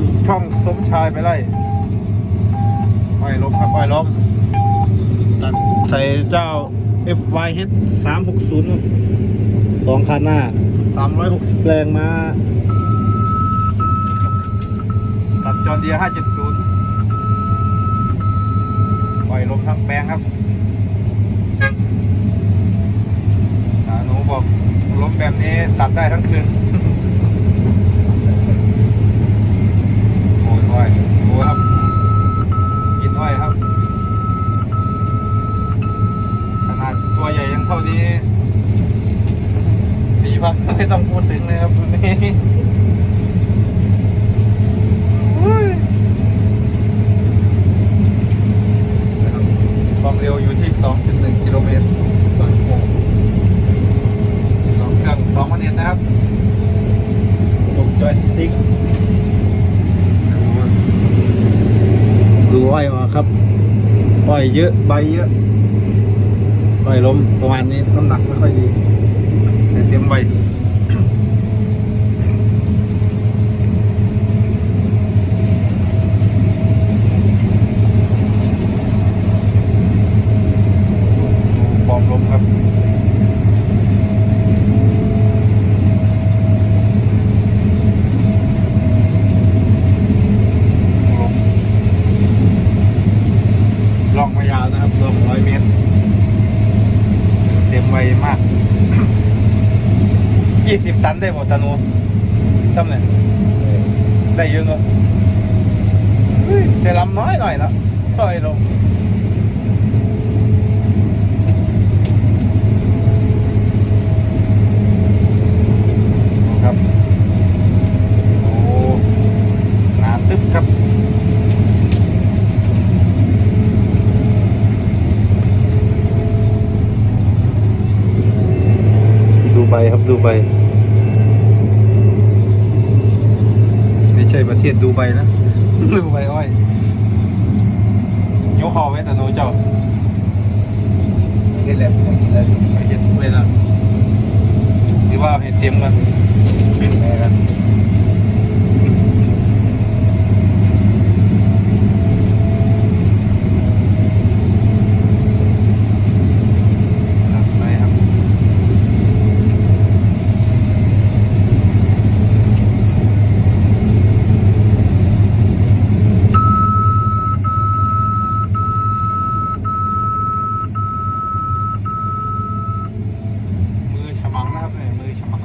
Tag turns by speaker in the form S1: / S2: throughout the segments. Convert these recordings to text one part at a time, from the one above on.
S1: ู่ช่องสมชายไปไล่อ้อยล้มครับอ้อยล้มตัดใส่เจ้า FYH 360ครับสองคันหน้า 360 แรงมา ตัดจอนเดีย570อ้อยล้มทั้งแปลงครับสาหนูบอกล้มแบบนี้ตัดได้ทั้งคืน โอ้ยอ้อยดูครับ กินอ้อยครับ ขนาดตัวใหญ่ยังเท่า นี้ สีพักไม่ต้องพูดถึงเลยครับวันนี้อุ้ยนะครับความเร็วอยู่ที่ 2.1 กิโลเมตรต่อชั่วโมงลองเครื่อง2พันเอ็ดนะครับระบบจอยสติ๊กดูอ้อยมาครับอ้อยเยอะใบเยอะ อ้อยล้มประมาณนี้น้ำหนักไม่ค่อยดีแต่เต็มใบดูฟอร์มล้มครับล้มล่องมายาวนะครับรวมร้อยเมตร ไวมาก ยี่สิบตันได้หมดตานูซ้ำเนี่ยได้เยอะเนอะเฮ้ยแต่ลำน้อยหน่อยเนอะค่อยลงครับ โอ้หนาตึ๊บครับ ดูใบ ครับดูใบไม่ใช่ประเทศดูใบนะดูใบอ้อยยกคอไว้แต่โนเจ้า
S2: เห็นแล้วเห็นแล้ว
S1: ไปเห็ดเลยนะหรือว่าเห็ดเต็มกัน
S2: แม่กัน
S1: ครับไปครับมือฉมังนะครับเนี่ยมือฉมัง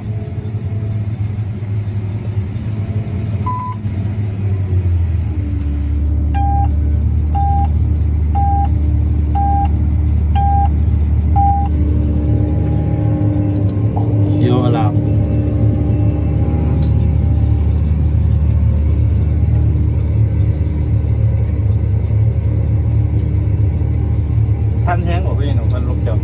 S1: เขียวอลามสั้นแห้งกว่าพี่หนูพันลูกเจ้า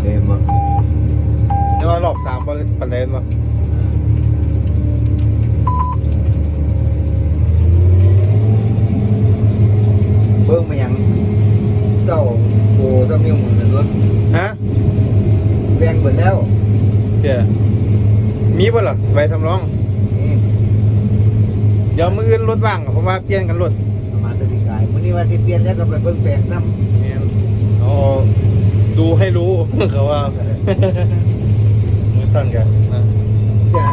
S1: เต็มบ่เรียกว่ารอบสามปันปันเลนบ่
S2: เบิ่งมายังเศร้าโอ้ต้องมีหมุนรถ
S1: ฮะ
S2: แบ่ งหมดแล้ว
S1: เจ้มีบ่ล่ะใบสำรอง
S2: นี่
S1: เดี๋ยวมืออื่นรถว่างผมว่าเปลี่ยนกันรถ
S2: ประมาณตะลีกายมื้อนี้ว่าสิเปลี่ยนแล้วก็ไปเบิ่งแปลงนำ
S1: แม่นอ๋อดูให้รู้เขาว่ามือตั้งกันนะ
S2: จ้ะ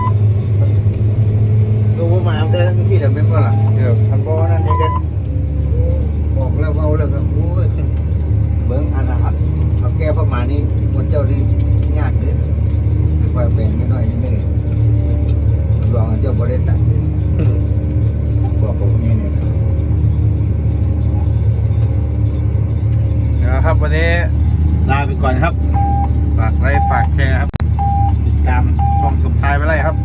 S2: ดูว่ามาแต่ทั้งที่เดี๋ยวแม่นบ่ล่ะ
S1: ครับ
S2: คั
S1: ครับ ฝากไลค์ฝากแชร์ครับ ติดตามช่องสุดท้ายไปเลยครับ